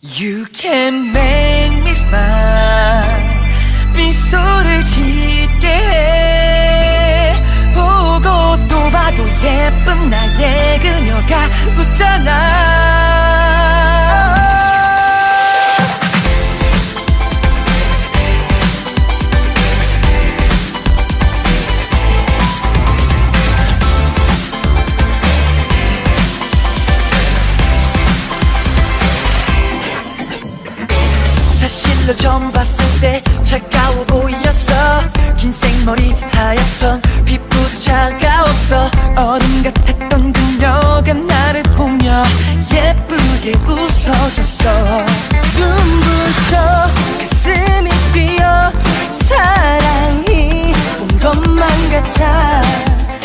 You can make me smile 실로 처음 봤을 때 차가워 보였어. 긴 생머리 하얗던 피부도 차가웠어. 얼음 같았던 그녀가 나를 보며 예쁘게 웃어줬어. 눈부셔 가슴이 뛰어 사랑이 온 것만 같아.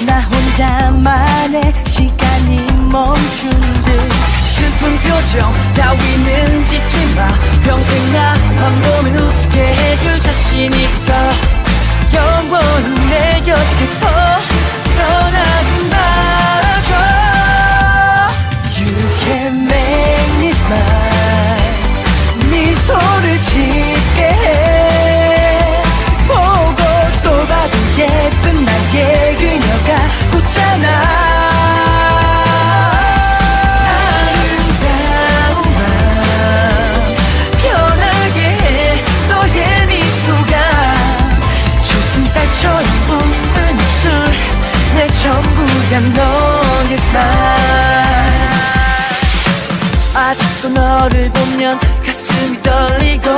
나 혼자만의 시간이 멈춘 듯 슬픈 표정 따위는 짓지 마 평생 나만 보면 전부야 너의 스마일. 아직도 너를 보면 가슴이 떨리고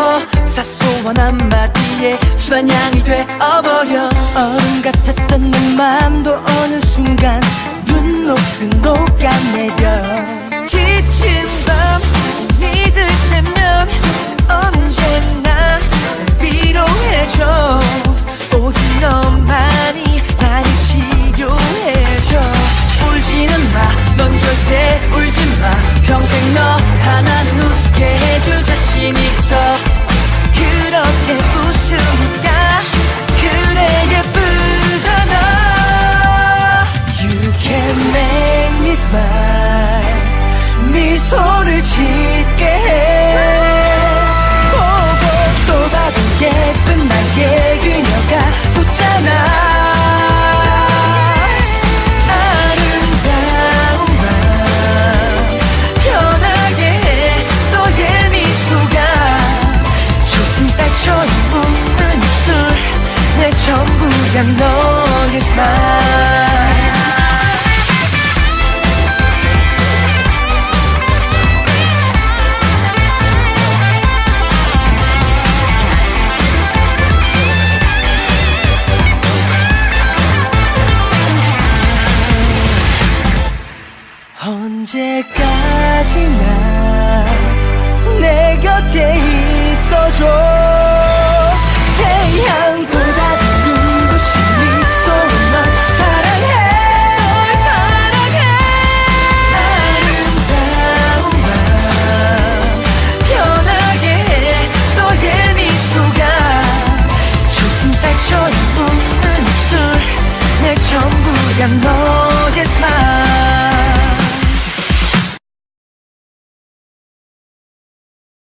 사소한 한마디에 순한 향이 되어버려. 얼음 같았던 내 맘도 어느 순간 눈 녹듯 녹아내려. 지친 하나는 웃게 해줄 자신 있어. 그렇게 웃으니까 그래 예쁘잖아 You can make me smile. 미소를 짓 전부야 너의 스마일 언제까지나 내 곁에 있어줘